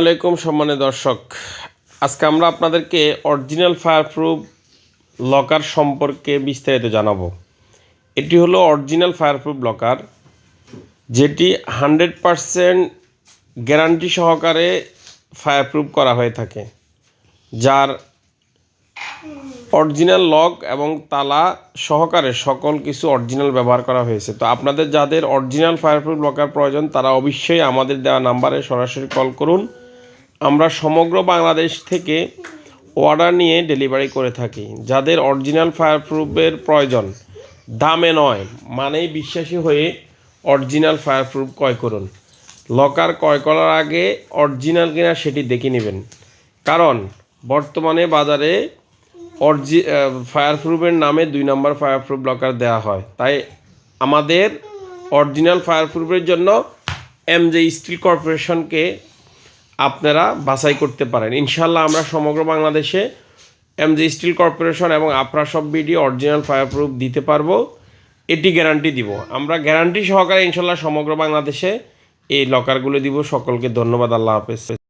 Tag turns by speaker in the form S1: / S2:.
S1: আলাইকুম, সম্মানিত দর্শক। আজকে আমরা আপনাদেরকে অরিজিনাল ফায়ারপ্রুফ লকার সম্পর্কে বিস্তারিত জানাব। এটি হলো অরিজিনাল ফায়ারপ্রুফ লকার যেটি হান্ড্রেড পারসেন্ট গ্যারান্টি সহকারে ফায়ারপ্রুফ করা হয়ে থাকে। যার অরিজিনাল লক এবং তালা সহকারে সকল কিছু অরিজিনাল ব্যবহার করা হয়েছে। তো আপনাদের যাদের অরিজিনাল ফায়ারপ্রুফ লকার প্রয়োজন, তারা অবশ্যই আমাদের দেওয়া নাম্বারে সরাসরি কল করুন। আমরা সমগ্র বাংলাদেশ থেকে অর্ডার নিয়ে ডেলিভারি করে থাকি, যাদের অরিজিনাল ফায়ারপ্রুফের প্রয়োজন। দামে নয়, মানেই বিশ্বাসী হয়ে অরিজিনাল ফায়ারপ্রুফ ক্রয় করুন। লকার ক্রয় করার আগে অরিজিনাল কিনা সেটি দেখে নেবেন। কারণ, বর্তমানে বাজারে অরিজি ফায়ারপ্রুফের নামে দুই নম্বর ফায়ারপ্রুফ লকার দেওয়া হয়। তাই আমাদের অরিজিনাল ফায়ারপ্রুফের জন্য এমজে স্টিল কর্পোরেশনকে আপনারা বাছাই করতে পারেন। ইনশাল্লাহ আমরা সমগ্র বাংলাদেশে এমজে স্টিল কর্পোরেশন এবং আপনারা সব বিডি অরিজিনাল ফায়ার প্রুফ দিতে পারব। এটি গ্যারান্টি দিব। আমরা গ্যারান্টি সহকারে ইনশাল্লাহ সমগ্র বাংলাদেশে এই লকারগুলো দিব। সকলকে ধন্যবাদ। আল্লাহ হাফেজ।